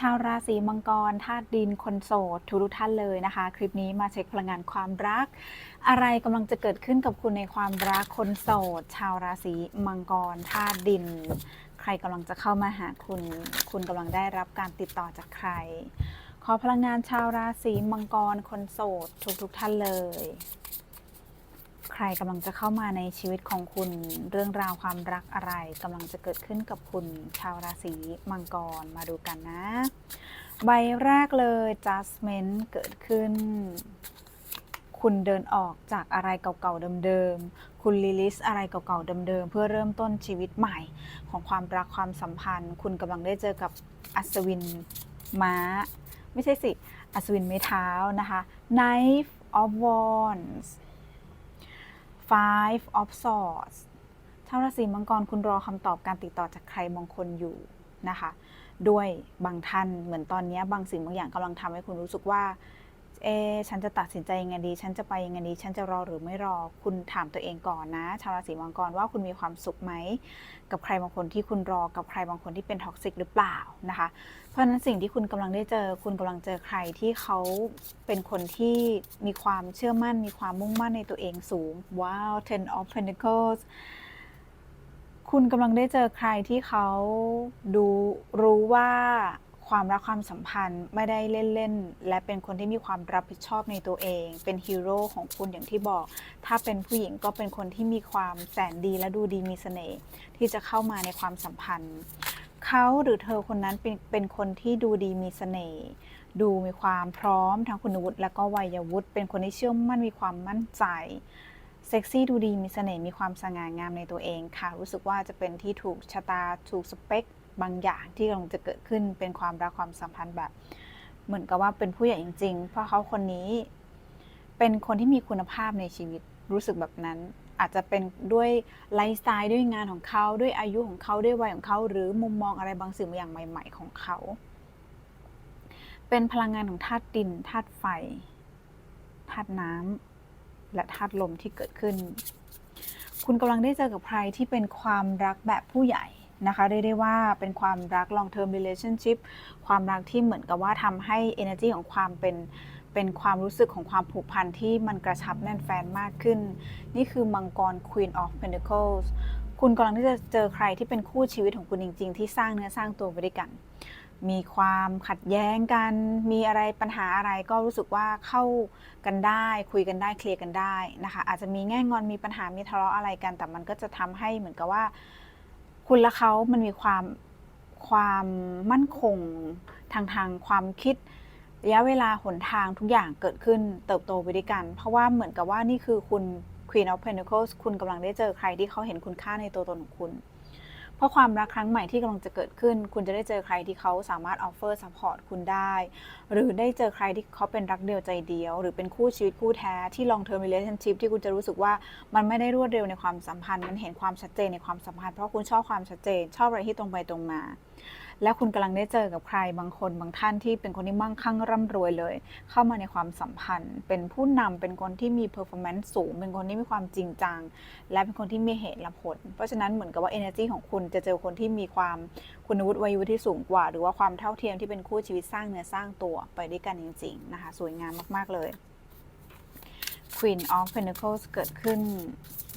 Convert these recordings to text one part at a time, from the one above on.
ชาวราศีมังกรธาตุดินคนโสดทุกทุกท่านเลยนะคะ คลิปนี้มาเช็คพลังงานความรัก อะไรกำลังจะเกิดขึ้นกับคุณในความรักคนโสด ชาวราศีมังกรธาตุดิน ใครกำลังจะเข้ามาหาคุณ คุณกำลังได้รับการติดต่อจากใคร ขอพลังงานชาวราศีมังกรคนโสดทุกทุกท่านเลย ใครกำลังจะเข้ามาในชีวิตของคุณ เรื่องราวความรักอะไรกำลังจะเกิดขึ้นกับคุณ ชาวราศีมังกรมาดูกันนะ ใบแรกเลย judgment เกิดขึ้น คุณเดินออกจากอะไรเก่าๆเดิมๆ คุณรีลิสอะไรเก่าๆเดิมๆ เพื่อเริ่มต้นชีวิตใหม่ของความรักความสัมพันธ์ คุณกำลังได้เจอกับอัศวินม้า ไม่ใช่สิ อัศวินไม้เท้านะคะ Knife of Wands Five of Swords ชาวราศีมังกรคุณรอคำตอบการติดต่อจากใครบางคนอยู่นะคะ ด้วยบางท่านเหมือนตอนนี้บางสิ่งบางอย่างกำลังทำให้คุณรู้สึกว่า เอฉันจะตัดสินใจยังไงดี ฉันจะไปยังไงดี ฉันจะรอหรือไม่รอ คุณถามตัวเองก่อนนะ ชาวราศีมังกรว่าคุณมีความสุขไหม กับใครบางคนที่คุณรอ กับใครบางคนที่เป็นท็อกซิกหรือเปล่านะคะ เพราะฉะนั้นสิ่งที่คุณกำลังได้เจอ คุณกำลังเจอใครที่เขาเป็นคนที่มีความเชื่อมั่น มีความมุ่งมั่นในตัวเองสูง ว้าว ten of pentacles คุณกำลังได้เจอใครที่เขาดูรู้ว่า ความรักความสัมพันธ์ไม่ได้เล่นๆ และเป็นคนที่มีความรับผิดชอบในตัวเอง เป็นฮีโร่ของคุณอย่างที่บอก ถ้าเป็นผู้หญิงก็เป็นคนที่มีความแสนดีและดูดีมีเสน่ห์ที่จะเข้ามาในความสัมพันธ์ เขาหรือเธอคนนั้นเป็นเป็นคนที่ดูดีมีเสน่ห์ดูมีความพร้อมทั้งคุณวุฒิและก็วัยวุฒิเป็นคนที่เชื่อมั่นมีความมั่นใจเซ็กซี่ดูดีมีเสน่ห์มีความสง่างามในตัวเองค่ะ รู้สึกว่าจะเป็นที่ถูกชะตาถูกสเปค บางอย่างที่กำลังจะเกิดขึ้นเป็นความรักความสัมพันธ์แบบ เหมือนกับว่าเป็นผู้ใหญ่จริง ๆ เพราะเขาคนนี้ เป็นคนที่มีคุณภาพในชีวิตรู้สึกแบบนั้น อาจจะเป็นด้วยไลฟ์สไตล์ด้วยงานของเขาด้วยอายุของเขาด้วยวัยของเขา หรือมุมมองอะไรบางสิ่งบางอย่างใหม่ ๆ ของเขา เป็นพลังงานของธาตุดินธาตุไฟธาตุน้ำและธาตุลมที่เกิดขึ้น คุณกำลังได้เจอกับใครที่เป็นความรักแบบผู้ใหญ่ นะคะเรียกได้ว่าเป็นความรัก long term relationship ความรักที่เหมือนกับว่าทำให้ energy ของความเป็นเป็นความรู้สึกของความผูกพันที่มันกระชับแน่นแฟนมากขึ้น นี่คือมังกร Queen of Pentacles คุณกำลังที่จะเจอใครที่เป็นคู่ชีวิตของคุณจริง ๆ ที่สร้างเนื้อสร้างตัวไปด้วยกัน มีความขัดแย้งกัน มีอะไรปัญหาอะไรก็รู้สึกว่าเข้ากันได้ คุยกันได้เคลียร์กันได้นะคะ อาจจะมีแง่งอนมีปัญหามีทะเลาะอะไรกัน แต่มันก็จะทำให้เหมือนกับว่า คุณและเขามันมีความความมั่นคงทางทางความคิดระยะเวลาหนทางทุกอย่างเกิดขึ้นเติบโตไปด้วยกัน เพราะว่าเหมือนกับว่านี่คือคุณ Queen of Pentacles คุณกำลังได้เจอใครที่เขาเห็นคุณค่าในตัวตนของคุณ เพราะความรักครั้งใหม่ที่กำลังจะเกิดขึ้น คุณจะได้เจอใครที่เขาสามารถอัฟเฟอร์ซัพพอร์ตคุณได้ หรือได้เจอใครที่เขาเป็นรักเดียวใจเดียว หรือเป็นคู่ชีวิตคู่แท้ที่ long term relationship ที่คุณจะรู้สึกว่ามันไม่ได้รวดเร็วในความสัมพันธ์ มันเห็นความชัดเจนในความสัมพันธ์เพราะคุณชอบความชัดเจน ชอบอะไรที่ตรงไปตรงมา และคุณกำลังได้เจอกับใครบางคนบางท่านที่เป็นคนที่มั่งคั่งร่ำรวยเลย เข้ามาในความสัมพันธ์ เป็นผู้นำเป็นคนที่มี performance สูง เป็นคนที่มีความจริงจัง และเป็นคนที่มีเหตุและผล เพราะฉะนั้นเหมือนกับว่า energy ของคุณจะเจอคนที่มีความคุณวุฒิวัยวุฒิที่สูงกว่า หรือว่าความเท่าเทียมที่เป็นคู่ชีวิตสร้างเนื้อสร้างตัวไปด้วยกันจริงๆนะคะสวยงามมากๆเลย Queen of Pentacles เกิดขึ้น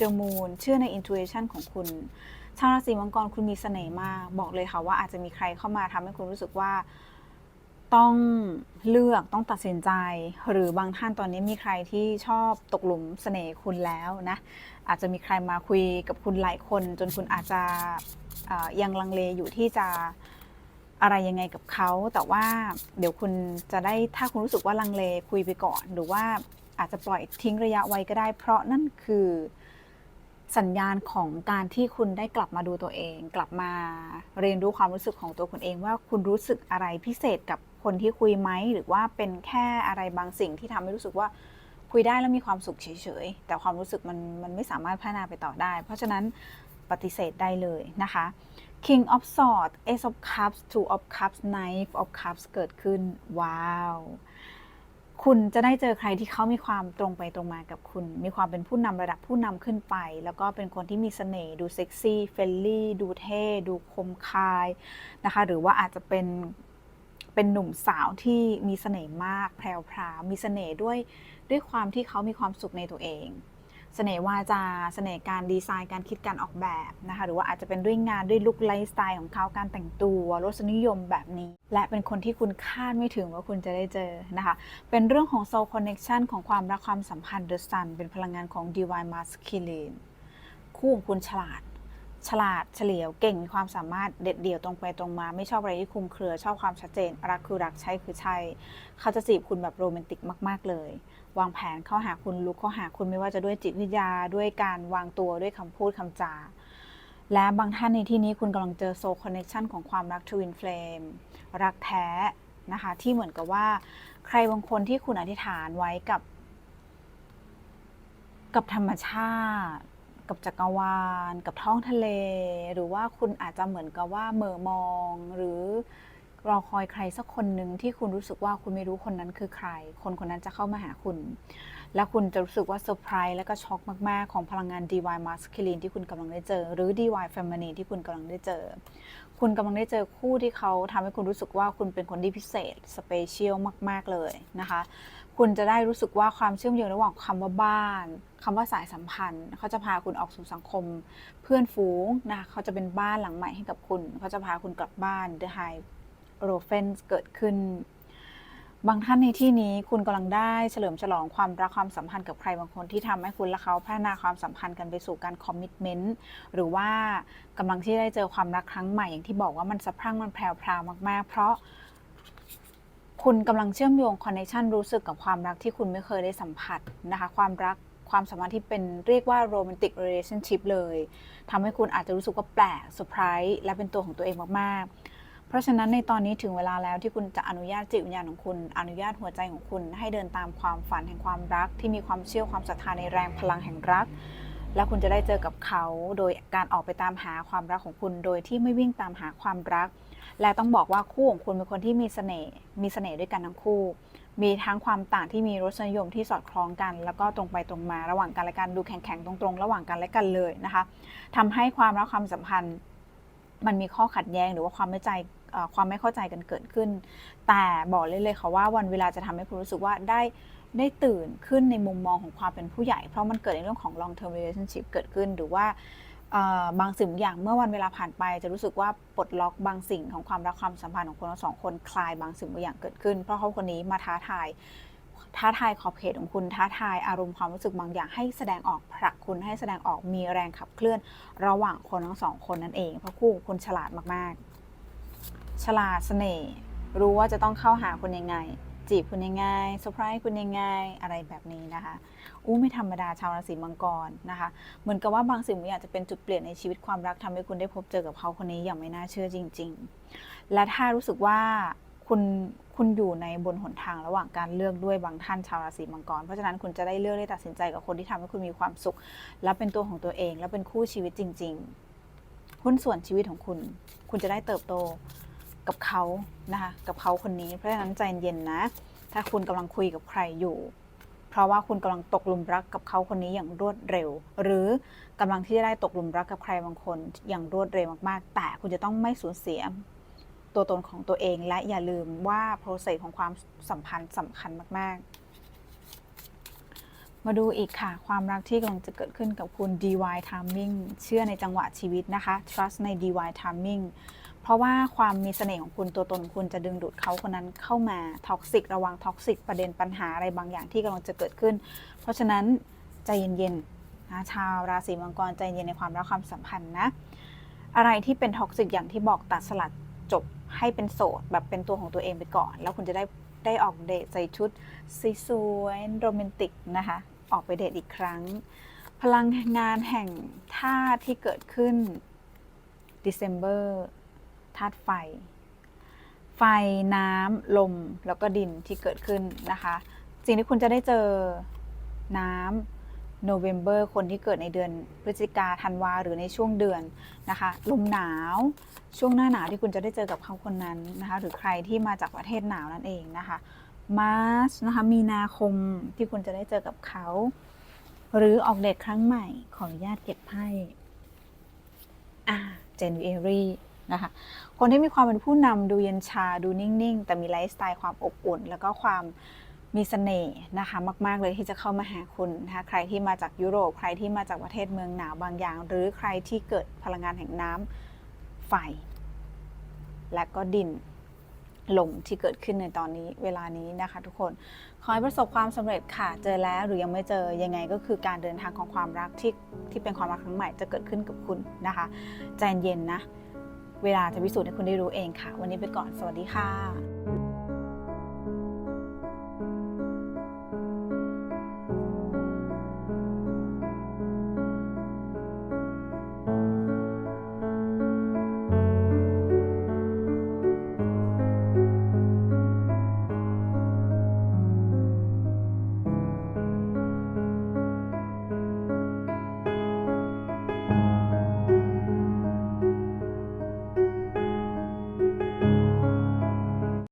The Moon เชื่อใน intuition ของคุณ ชาวราศีมังกรคุณมีเสน่ห์มาก บอกเลยค่ะว่าอาจจะมีใครเข้ามาทำให้คุณรู้สึกว่า ต้องเลือกต้องตัดสินใจ หรือบางท่านตอนนี้มีใครที่ชอบตกหลุมเสน่ห์คุณแล้วนะอาจจะมีใครมาคุยกับคุณหลายคน จนคุณอาจจะยังลังเลอยู่ที่จะอะไรยังไงกับเขาแต่ว่าเดี๋ยวคุณจะได้ถ้าคุณรู้สึกว่าลังเลคุยไปก่อน หรือว่าอาจจะปล่อยทิ้งระยะไว้ก็ได้ เพราะนั่นคือ สัญญาณของการที่คุณได้กลับมาดูตัวเอง กลับมาเรียนรู้ความรู้สึกของตัวคุณเองว่าคุณรู้สึกอะไรพิเศษกับคนที่คุยไหมหรือว่าเป็นแค่อะไรบางสิ่งที่ทำให้รู้สึกว่าคุยได้แล้วมีความสุขเฉยๆ แต่ความรู้สึกมันมันไม่สามารถพัฒนาไปต่อได้ เพราะฉะนั้นปฏิเสธได้เลยนะคะ King of Swords Ace of Cups Two of Cups Knife of Cups เกิดขึ้น ว้าว คุณจะได้เจอใครที่เขามีความตรงไปตรงมากับคุณ มีความเป็นผู้นำระดับผู้นำขึ้นไป แล้วก็เป็นคนที่มีเสน่ห์ดูเซ็กซี่เฟลลี่ดูเท่ ดูคมคายนะคะ หรือว่าอาจจะเป็นเป็นหนุ่มสาวที่มีเสน่ห์มาก แพรวพราวมีเสน่ห์ด้วยด้วยความที่เขามีความสุขในตัวเอง เสน่ห์วาจา เสน่ห์การดีไซน์การคิดการออกแบบนะคะหรือว่าอาจจะเป็นด้วยงานด้วยลุคไลฟ์สไตล์ของเขาการแต่งตัวรสนิยมแบบนี้ และเป็นคนที่คุณคาดไม่ถึงว่าคุณจะได้เจอนะคะ เป็นเรื่องของโซลคอนเนคชันของความรักความสัมพันธ์เดอะซันเป็นพลังงานของ divine masculine คู่ของคุณฉลาด ฉลาดเฉลียวเก่งมีความสามารถเด็ดเดี่ยวตรงไปตรงมา ไม่ชอบอะไรที่คุมเครือ ชอบความชัดเจน รักคือรักใช่คือใช่ เขาจะจีบคุณแบบโรแมนติกมาก ๆ เลย วางแผนเข้าหาคุณลุกเข้าหาคุณไม่ว่าจะด้วยจิตวิทยาด้วยการวางตัวด้วยคำพูดคำจา และบางท่านในที่นี้คุณกำลังเจอโซคอนเน c ชันของความรักทวินเฟลมรักแท้นะคะ ที่เหมือนกับว่า ใครบางคนที่คุณอธิษฐานไว้กับ กับธรรมชาติ กับจักรวาล กับท้องทะเล หรือว่าคุณอาจจะเหมือนกับว่าเหม่อมอง หรือรอคอยใครสักคนหนึ่งที่คุณรู้สึกว่าคุณไม่รู้คนนั้นคือใคร คนคนนั้นจะเข้ามาหาคุณ และคุณจะรู้สึกว่าเซอร์ไพรส์และก็ช็อกมาก ๆ ของพลังงาน Divine Masculine ที่คุณกำลังได้เจอ หรือ Divine Feminine ที่คุณกำลังได้เจอ คุณกำลังได้เจอคู่ที่เขาทำให้คุณรู้สึกว่าคุณเป็นคนที่พิเศษ สเปเชียลมาก ๆ เลยนะคะ คุณจะได้รู้สึกว่าความเชื่อมโยงระหว่างคำว่าบ้านคำว่าสายสัมพันธ์ เขาจะพาคุณออกสู่สังคม เพื่อนฝูงนะคะเขาจะเป็นบ้านหลังใหม่ให้กับคุณ เขาจะพาคุณกลับบ้าน The High r o f e n เกิดขึ้น บางท่านในที่นี้คุณกำลังได้เฉลิมฉลองความรักความสัมพันธ์กับใครบางคนที่ทำให้คุณและเขาพัฒนาความสัมพันธ์กันไปสู่การคอมมิชเมนต์หรือว่ากำลังที่ได้เจอความรักครั้งใหม่อย่างที่บอกว่ามันสะพรั่งมันแพรวพรามากๆ เพราะ คุณกำลังเชื่อมโยงคอนเนคชันรู้สึกกับความรักที่คุณไม่เคยได้สัมผัสนะคะความรักความสัมพันธ์ที่เป็นเรียกว่าโรแมนติกเรล t i o n ชิพเลยทำให้คุณอาจจะรู้สึกว่าแปลกเซอร์ไพรส์และเป็นตัวของตัวเองมาก ๆ เพราะฉะนั้นในตอนนี้ถึงเวลาแล้วที่คุณจะอนุญาตจิตวิญญาณของคุณ อนุญาตหัวใจของคุณ ให้เดินตามความฝันแห่งความรัก ที่มีความเชื่อความศรัทธาในแรงพลังแห่งรัก และคุณจะได้เจอกับเขา โดยการออกไปตามหาความรักของคุณ โดยที่ไม่วิ่งตามหาความรัก และต้องบอกว่าคู่ของคุณเป็นคนที่มีเสน่ห์มีเสน่ห์ด้วยกันทั้งคู่ มีทั้งความต่างที่มีรสนิยมที่สอดคล้องกัน แล้วก็ตรงไปตรงมาระหว่างกันและกันดูแข็งๆตรงๆ ระหว่างกันและกันเลยนะคะทำให้ความรักความสัมพันธ์ มันมีข้อขัดแย้งหรือว่าความไม่ใจความไม่เข้าใจกันเกิดขึ้น แต่บอกเลยเลยค่ะว่าวันเวลาจะทำให้คุณรู้สึกว่าได้ได้ตื่นขึ้นในมุมมองของความเป็นผู้ใหญ่ เพราะมันเกิดในเรื่องของ long term relationship เกิดขึ้นหรือว่า บางสิ่งอย่างเมื่อวันเวลาผ่านไป จะรู้สึกว่าปลดล็อกบางสิ่งของความรักความสัมพันธ์ของคนทั้งสองคนคลายบางสิ่งบางอย่างเกิดขึ้น เพราะเขาคนนี้มาท้าทายท้าทายขอบเขตของคุณท้าทายอารมณ์ความรู้สึกบางอย่างให้แสดงออกผลักคุณให้แสดงออกมีแรงขับเคลื่อนระหว่างคนทั้งสองคนนั่นเองเพราะคู่คุณฉลาดมากๆ ฉลาดเสน่ห์รู้ว่าจะต้องเข้าหาคุณยังไง จีบคุณยังไงเซอร์ไพรส์คุณยังไงอะไรแบบนี้นะคะอู้ไม่ธรรมดาชาวราศีมังกรนะคะ เหมือนกับว่าบางสิ่งบางอย่างจะเป็นจุดเปลี่ยนในชีวิตความรักทำให้คุณได้พบเจอกับเขาคนนี้อย่างไม่น่าเชื่อจริง ๆ และถ้ารู้สึกว่าคุณคุณอยู่ในบนหนทางระหว่างการเลือกด้วยบางท่านชาวราศีมังกร เพราะฉะนั้นคุณจะได้เลือกได้ตัดสินใจกับคนที่ทำให้คุณมีความสุข และเป็นตัวของตัวเอง และเป็นคู่ชีวิตจริง ๆ หุ้นส่วนชีวิตของคุณ คุณจะได้เติบโต กับเขานะคะกับเขาคนนี้เพราะฉะนั้นใจเย็นนะ ถ้าคุณกำลังคุยกับใครอยู่ เพราะว่าคุณกำลังตกหลุมรักกับเขาคนนี้อย่างรวดเร็ว หรือกำลังที่จะได้ตกหลุมรักกับใครบางคนอย่างรวดเร็วมากๆ แต่คุณจะต้องไม่สูญเสียตัวตนของตัวเองและอย่าลืมว่า process ของความสัมพันธ์สำคัญมาก ๆ มาดูอีกค่ะ ความรักที่กำลังจะเกิดขึ้นกับคุณ DY timing เชื่อในจังหวะชีวิตนะคะ trust ใน DY timing เพราะว่าความมีเสน่ห์ของคุณตัวตนของคุณจะดึงดูดเขาคนนั้นเข้ามาท็อกซิกระวังท็อกซิกประเด็นปัญหาอะไรบางอย่างที่กำลังจะเกิดขึ้น เพราะฉะนั้นใจเย็นๆนะชาวราศีมังกรใจเย็นในความรักความสัมพันธ์นะ อะไรที่เป็นท็อกซิกอย่างที่บอกตัดสลัดจบให้เป็นโสดแบบเป็นตัวของตัวเองไปก่อน แล้วคุณจะได้ได้ออกเดทใส่ชุดสวยๆโรแมนติกนะคะ ออกไปเดทอีกครั้ง พลังงานแห่งธาตุที่เกิดขึ้น December ธาตุไฟ ไฟน้ำลมแล้วก็ดินที่เกิดขึ้นนะคะ สิ่งที่คุณจะได้เจอน้ำโนเวม ber คนที่เกิดในเดือนพฤศจิกาธันวาหรือในช่วงเดือนนะคะ ลมหนาวช่วงหน้าหนาวที่คุณจะได้เจอกับเขาคนนั้นนะคะ หรือใครที่มาจากประเทศหนาวนั่นเองนะคะมาร์ชนะคะมีนาคมที่คุณจะได้เจอกับเขา หรือออกเดทครั้งใหม่ขออนุญาตเก็บไพ่อ่า January นะคะคนที่มีความเป็นผู้นำดูเย็นชาดูนิ่ง ๆ แต่มีไลฟ์สไตล์ความอบอุ่น แล้วก็ความมีเสน่ห์นะคะมาก ๆ เลยที่จะเข้ามาหาคุณนะคะใครที่มาจากยุโรป ใครที่มาจากประเทศเมืองหนาวบางอย่าง หรือใครที่เกิดพลังงานแห่งน้ำไฟ และก็ดินลมที่เกิดขึ้นในตอนนี้เวลานี้นะคะ ทุกคนขอให้ประสบความสำเร็จค่ะ เจอแล้วหรือยังไม่เจอยังไงก็คือการเดินทางของความรักที่ที่เป็นความรักครั้งใหม่จะเกิดขึ้นกับคุณนะคะ ใจเย็นนะ เวลาจะพิสูจน์ให้คุณได้รู้เองค่ะ วันนี้ไปก่อน สวัสดีค่ะ